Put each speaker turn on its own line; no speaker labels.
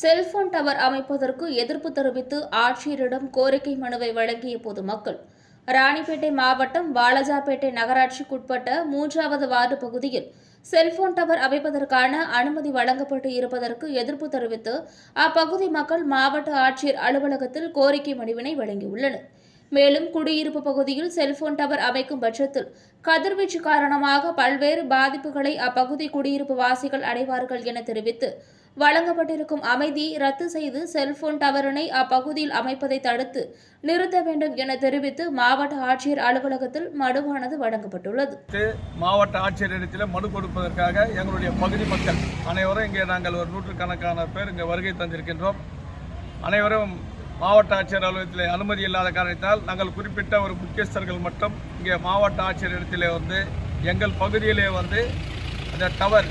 Cellphone tower அமைப்பதற்கு எதிர்ப்பு தெரிவித்து ஆட்சியரிடம் கோரிக்கை மனுவை வழங்கிய பொதுமக்கள் ராணிப்பேட்டை மாவட்டம் வாலஜாபேட்டை நகராட்சிக்குட்பட்ட மூன்றாவது வார்டு பகுதியில் செல்போன் டவர் அமைப்பதற்கான அனுமதி வழங்கப்பட்டு இருப்பதற்கு எதிர்ப்பு தெரிவித்து அப்பகுதி மக்கள் மாவட்ட ஆட்சியர் அலுவலகத்தில் கோரிக்கை மனுவினை வழங்கியுள்ளனர். மேலும் குடியிருப்பு பகுதியில் செல்போன் டவர் அமைக்கும் பட்சத்தில் கதிர்வீச்சு காரணமாக பல்வேறு பாதிப்புகளை அப்பகுதி குடியிருப்பு வாசிகள் அடைவார்கள் என தெரிவித்து வழங்கப்பட்டிருக்கும் அமைதியை ரத்து செய்து செல்போன் டவரினை அப்பகுதியில் அமைப்பதை தடுத்து நிறுத்த வேண்டும் என தெரிவித்து மாவட்ட ஆட்சியர் அலுவலகத்தில் மனுவானது வழங்கப்பட்டுள்ளது.
மாவட்ட ஆட்சியரிடத்தில் மனு கொடுப்பதற்காக எங்களுடைய பகுதி மக்கள் அனைவரும் இங்கே நாங்கள் ஒரு நூற்றுக்கணக்கான பேர் இங்கே வருகை தந்திருக்கின்றோம். அனைவரும் மாவட்ட ஆட்சியர் அலுவலகத்தில் அனுமதி இல்லாத காரணத்தால் நாங்கள் குறிப்பிட்ட ஒரு முக்கியஸ்தர்கள் மட்டும் இங்கே மாவட்ட ஆட்சியரிடத்திலே வந்து எங்கள் பகுதியிலே வந்து அந்த டவர்